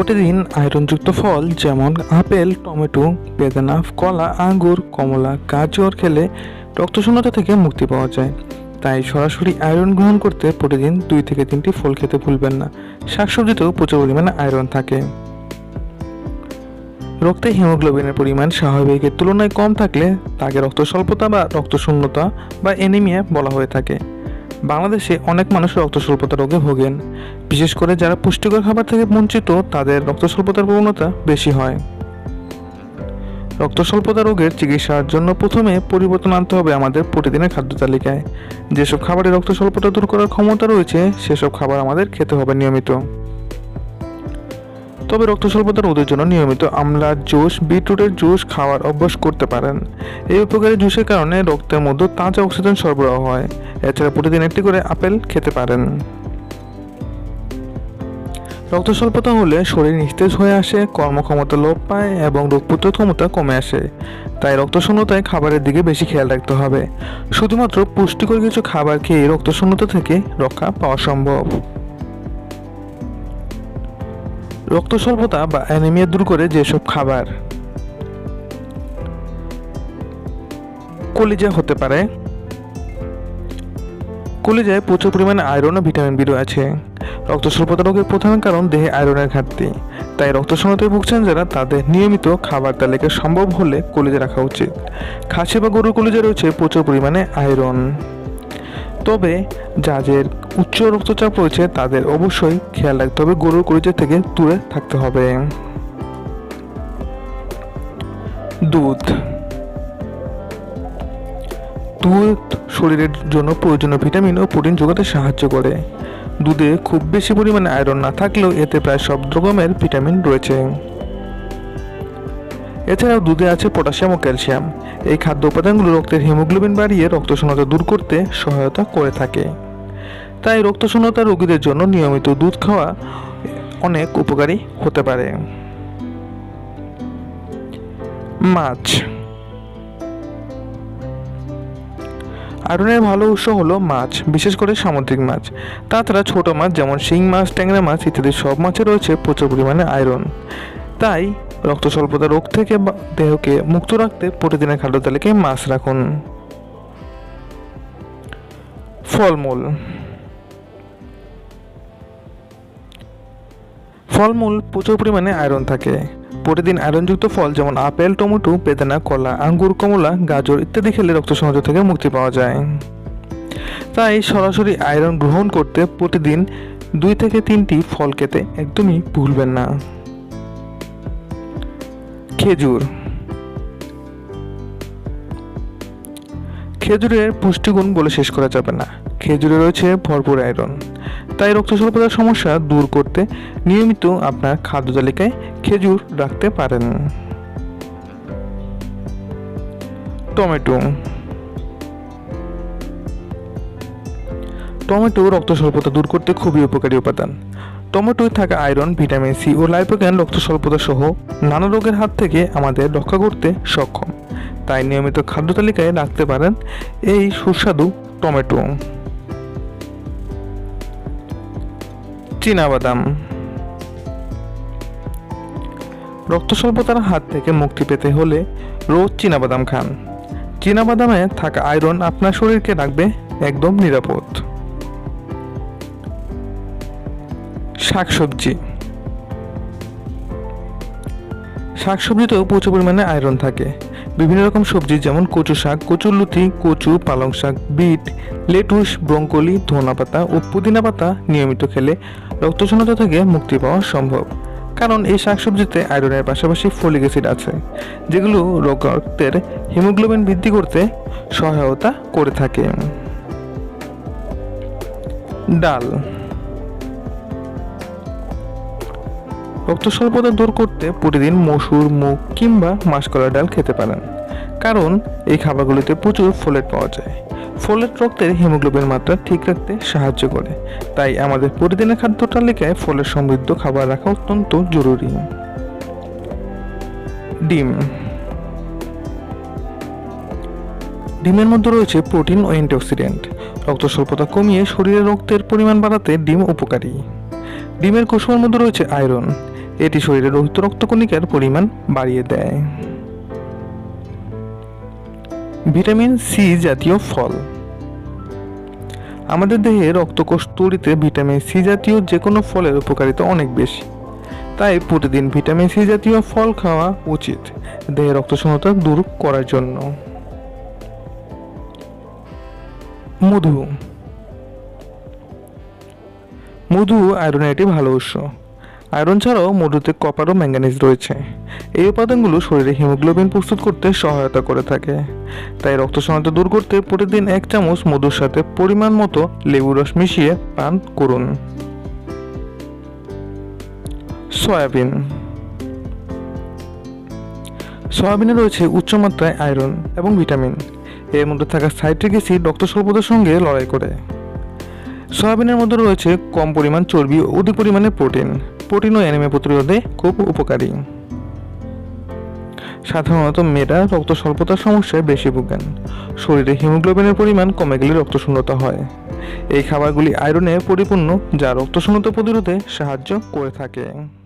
প্রতিদিন আয়রনযুক্ত ফল যেমন apple, tomato, বেদানা, কলা, আঙ্গুর, কমলা, গাজর খেলে রক্তশূন্যতা থেকে মুক্তি পাওয়া যায়। তাই সরাসরি আয়রন গ্রহণ করতে প্রতিদিন দুই থেকে তিনটি ফল খেতে ভুলবেন না। শাকসবজিতেও প্রচুর পরিমাণে আয়রন থাকে। রক্তে হিমোগ্লোবিনের পরিমাণ স্বাভাবিকের তুলনায় কম থাকলে তাকে রক্ত স্বল্পতা বা রক্তশূন্যতা বা এনিমিয়া বলা হয়ে থাকে। বাংলাদেশে অনেক মানুষ রক্ত স্বল্পতা রোগে ভোগেন। বিশেষ করে যারা পুষ্টিকর খাবার থেকে বঞ্চিত, তাদের রক্ত স্বল্পতার প্রবণতা বেশি হয়। রক্ত স্বল্পতা রোগের চিকিৎসার জন্য প্রথমে পরিবর্তন আনতে হবে আমাদের প্রতিদিনের খাদ্য তালিকায়। যেসব খাবারে রক্ত স্বল্পতা দূর করার ক্ষমতা রয়েছে, সেসব খাবার আমাদের খেতে হবে নিয়মিত। তবে রক্ত স্বল্পতা রোধের জন্য নিয়মিত আমলার জুস, বিটরুটের জুস খাওয়ার অভ্যাস করতে পারেন। এই উপকারী জুসের কারণে রক্তের মধ্যে তাজা অক্সিজেন সরবরাহ হয়। এছাড়া প্রতিদিন একটি করে আপেল খেতে পারেন। রক্ত স্বল্পতা হলে শরীর নিস্তেজ হয়ে আসে, কর্মক্ষমতা লোপ পায় এবং রোগ প্রতিরোধ ক্ষমতা কমে আসে। তাই রক্তশূন্যতায় খাবারের দিকে বেশি খেয়াল রাখতে হবে। শুধুমাত্র পুষ্টিকর কিছু খাবার খেয়ে রক্তশূন্যতা থেকে রক্ষা পাওয়া সম্ভব। রক্ত স্বল্পতা বা অ্যানিমিয়া দূর করে যেসব খাবার। কলিজা হতে পারে কলিজায় প্রচুর পরিমাণে আয়রন ও ভিটামিন বি রয়েছে। রক্ত স্বল্পতা রোগের প্রধান কারণ দেহে আয়রনের ঘাটতি। তাই রক্ত শূন্যতায় ভুগছেন যারা, তাদের নিয়মিত খাবার তালিকায় সম্ভব হলে কলিজা রাখা উচিত। খাসি বা গরুর কলিজা রয়েছে প্রচুর পরিমাণে আয়রন তবে যাদের উচ্চ রক্তচাপ রয়েছে, তাদের অবশ্যই খেয়াল রাখতে হবে গরুর কলিজা থেকে দূরে থাকতে হবে। দুধ দুধ শরীরের জন্য প্রয়োজনীয় ভিটামিন ও প্রোটিন যোগাতে সাহায্য করে। দুধে খুব বেশি পরিমাণে আয়রন না থাকলেও এতে প্রায় সব রকমের ভিটামিন রয়েছে। এছাড়াও দুধে আছে পটাশিয়াম ও ক্যালসিয়াম। এই খাদ্য উপাদানগুলো রক্তের হিমোগ্লোবিন বাড়িয়ে রক্তশূন্যতা দূর করতে সহায়তা করে থাকে। তাই রক্তশূন্যতা রোগীদের জন্য নিয়মিত দুধ খাওয়া অনেক উপকারী হতে পারে। মাছ আয়রনের ভালো উৎস হলো মাছ, বিশেষ করে সামুদ্রিক মাছ। তাছাড়া ছোট মাছ যেমন শিং মাছ, ট্যাংরা মাছ ইত্যাদি সব মাছে রয়েছে প্রচুর পরিমাণে আয়রন। তাই রক্ত স্বল্পতা রোগ থেকে দেহকে মুক্ত রাখতে প্রতিদিনের খাদ্য তালিকায় মাছ রাখুন। ফলমূল। ফলমূল প্রচুর পরিমাণে আয়রন থাকে। প্রতিদিন আয়রনযুক্ত ফল যেমন আপেল, টমেটো, বেদানা, কলা, আঙ্গুর, কমলা, গাজর ইত্যাদি খেলে রক্ত সংযোগ থেকে মুক্তি পাওয়া যায়। তাই সরাসরি আয়রন গ্রহণ করতে প্রতিদিন দুই থেকে তিনটি ফল খেতে একদমই ভুলবেন না। খেজুর। খেজুরের পুষ্টিগুণ বলে শেষ করা যাবে না। খেজুরে রয়েছে ভরপুর আয়রন। তাই রক্ত স্বল্পতার সমস্যা দূর করতে নিয়মিত আপনার খাদ্য তালিকায় খেজুর রাখতে পারেন। টমেটো। টমেটো রক্ত স্বল্পতা দূর করতে খুবই উপকারী উপাদান। টমেটোয় থাকা আয়রন, ভিটামিন সি ও লাইপোকেন রক্ত স্বল্পতা সহ নানা রোগের হাত থেকে আমাদের রক্ষা করতে সক্ষম। তাই নিয়মিত খাদ্য তালিকায় রাখতে পারেন এই সুস্বাদু টমেটো। চীনাবাদাম। রক্ত স্বল্পতার হাত থেকে মুক্তি পেতে হলে রোজ চীনাবাদাম খান। চীনাবাদামে থাকা আয়রন আপনার শরীরকে রাখবে একদম নিরাপদ। শাকসবজি। শাকসবজিতেও প্রচুর পরিমাণে আয়রন থাকে। বিভিন্ন রকম সবজি যেমন কচু শাক কচুর লুতি কচু, পালং শাক, বিট, লেটুস, ব্রঙ্কলি, ধনা পাতা ও পুদিনা পাতা নিয়মিত খেলে রক্তশূন্যতা থেকে মুক্তি পাওয়া সম্ভব। কারণ এই শাকসবজিতে আয়রনের পাশাপাশি ফলিক অ্যাসিড আছে, যেগুলো রক্তের হিমোগ্লোবিন বৃদ্ধি করতে সহায়তা করে থাকে। ডাল রক্ত স্বল্পতা দূর করতে প্রতিদিন মসুর মুগ কিংবা মাসকলার ডাল খেতে পারেন। কারণ, এই খাবারগুলিতে প্রচুর ফোলেট পাওয়া যায়। ফোলেট রক্তের হিমোগ্লোবিন মাত্রা ঠিক রাখতে সাহায্য করে। তাই আমাদের প্রতিদিনের খাদ্য তালিকায় ফলের সমৃদ্ধ খাবার রাখা অত্যন্ত জরুরি। ডিম। ডিমের মধ্যে রয়েছে প্রোটিন ও অ্যান্টিঅক্সিডেন্ট। রক্ত স্বল্পতা কমিয়ে শরীরে রক্তের পরিমাণ বাড়াতে ডিম উপকারী। ডিমের কুসুমের মধ্যে রয়েছে আয়রন। এটি শরীরে রহিত রক্তকণিকার পরিমাণ বাড়িয়ে দেয়। ভিটামিন সি জাতীয় ফল। আমাদের দেহে রক্তকোষ তৈরিতে ভিটামিন সি জাতীয় যে কোনো ফলের উপকারিতা অনেক বেশি। তাই প্রতিদিন ভিটামিন সি জাতীয় ফল খাওয়া উচিত দেহে রক্তশূন্যতা দূর করার জন্য। মধু। মধু আয়রনের একটি ভালো উৎস। আয়রন ছাড়াও মধুতে কপার ও ম্যাঙ্গানিজ রয়েছে। এই উপাদানগুলো শরীরে হিমোগ্লোবিন প্রস্তুত করতে সহায়তা করে থাকে। তাই রক্তশূন্যতা দূর করতে প্রতিদিন এক চামচ মধুর সাথে পরিমাণ মতো লেবু রস মিশিয়ে পান করুন। সয়াবিন। সয়াবিনে রয়েছে উচ্চমাত্রায় আয়রন এবং ভিটামিন। এর মধ্যে থাকা সাইট্রিক অ্যাসিড রক্ত স্বল্পতার সঙ্গে লড়াই করে। সয়াবিনের মধ্যে রয়েছে কম পরিমাণ চর্বি ও অধিক পরিমাণে প্রোটিন। প্রোটিন ও অ্যানিমিয়া প্রতিরোধে খুব উপকারী। সাধারণত মেয়েরা রক্ত স্বল্পতার সমস্যায় বেশি ভোগেন। শরীরে হিমোগ্লোবিনের পরিমাণ কমে গেলে রক্তশূন্যতা হয়। এই খাবারগুলি আয়রনে পরিপূর্ণ, যা রক্তশূন্যতা প্রতিরোধে সাহায্য করে থাকে।